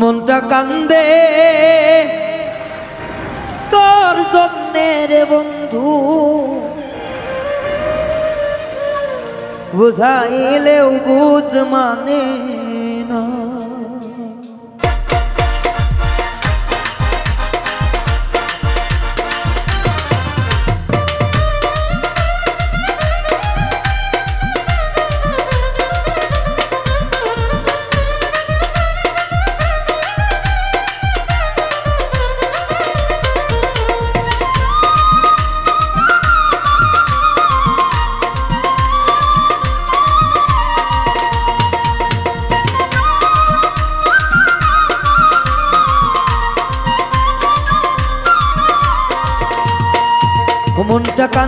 মনটা কান্দে। তোর জন্যে বন্ধু বুঝাইলেও বুঝ মানে না।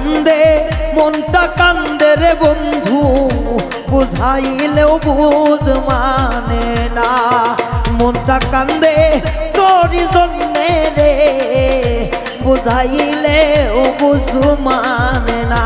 কান্দে, মনটা কান্দে রে বন্ধু, বুঝাইলেও বুঝ মানে না। মনটা কান্দে তোরই জন্যে রে, বুঝাইলেও বুঝ মানে না।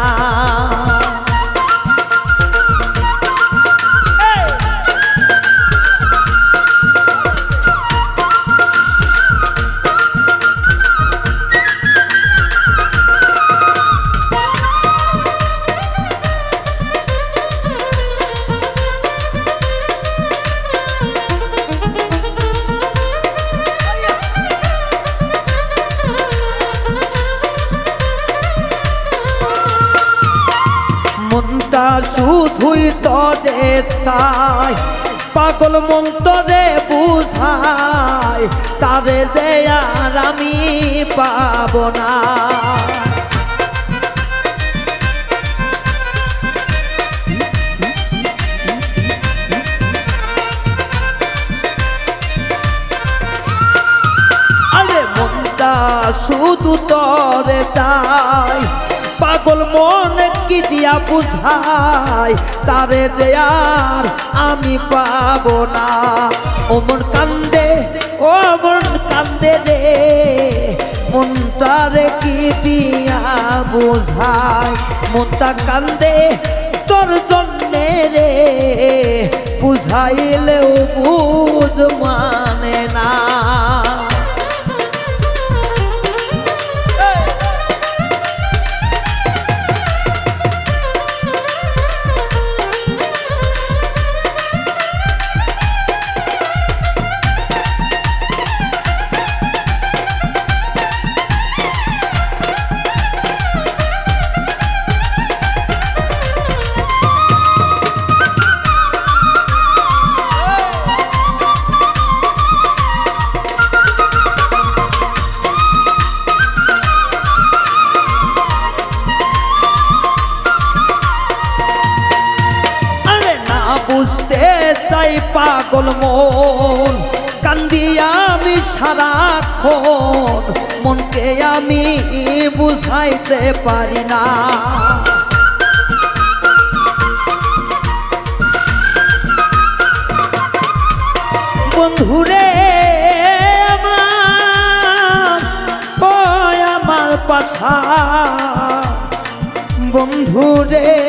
মনটা শুধুই তরে চাই। পাগল মন তরে বুঝাই, তারে যে আর আমি পাব না। শুধু তরে চাই পাগল মন কি দিয়া বুঝাই? তারে যে আর আমি পাব না। ও মন কান্দে ও মন কান্দে রে। মনটারে কি দিয়া বুঝাই? মনটা কান্দে তোর জন্যে রে। বুঝাইলেও বুঝ মানে না। মন কান্দিয়া আমি সারাক্ষণ। মনকে আমি বুঝাইতে পারি না। বন্ধুরে আমার পাশা। বন্ধুরে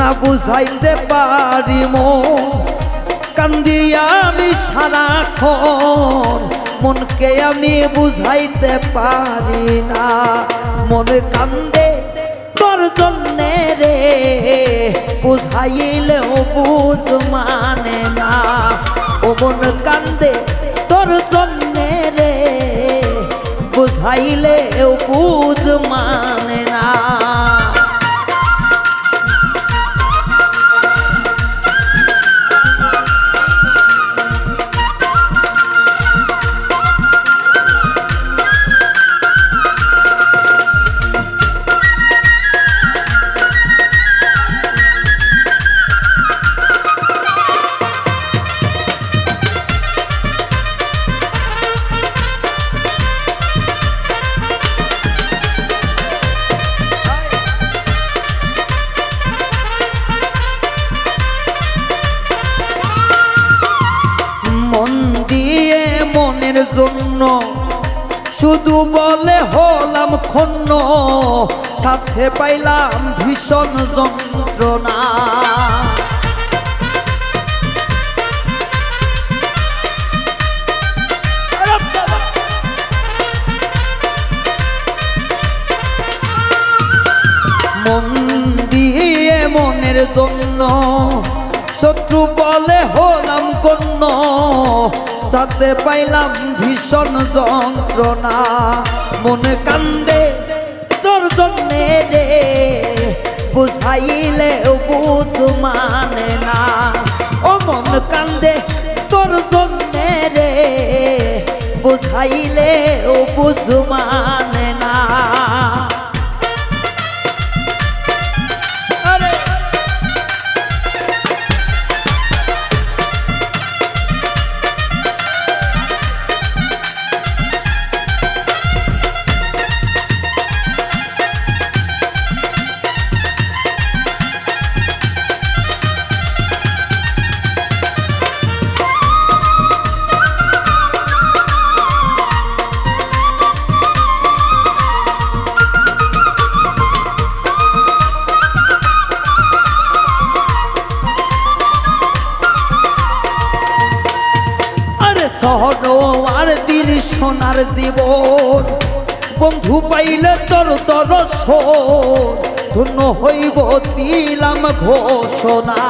না বুঝাইতে পারি মন কান্দিয়া আমি সারাক্ষণ, মনকে আমি বুঝাইতে পারি না। মনে কান্দে তোর জন্যে রে, বুঝাইলেও বুঝ মানে না। ও মন কান্দে তোর জন্যে রে বুঝাইলেও জন্য। শুধু বলে হলাম খন্ন সাথে পাইলাম ভীষণ যন্ত্রণা। মনের জন্য, শত্রু বলে হলাম কন্য সাথে পাইলাম ভীষণ যন্ত্রণা। মনে কান্দে তোর জন্যে রে বুঝাইলে বুঝ মানে না। ও মন কান্দে তোর জন্যে রে বুঝাইলে বুঝ মানে আরে সহর দিল সোনার জীবন। বন্ধু পাইলে তোর দর্শন, ধন্য হইব দিলাম ঘোষণা।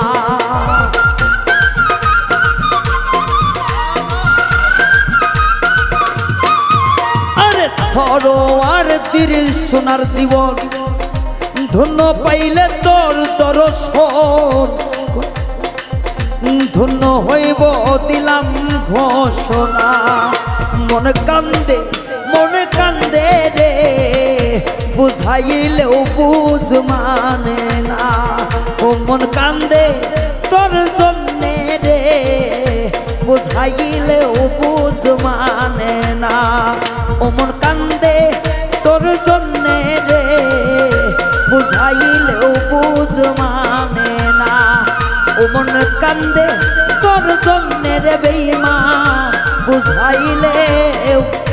আরে সরোয়ার দিল সোনার জীবন, ধন্য পাইলে তোর দর্শন। ঘোষণা। মন কান্দে মন কান্দে রে। বুঝাইলেও বুঝ মানে না। ও মন কান্দে তোর জন্যে রে। বুঝাইলেও বুঝ মানে না। ও মন কান্দে তোর জন্যে রে। বুঝাইলেও বুঝ মানে না। ও মন কান্দে তোর জন্যে বেইমা বুঝাইলে বুঝ মানে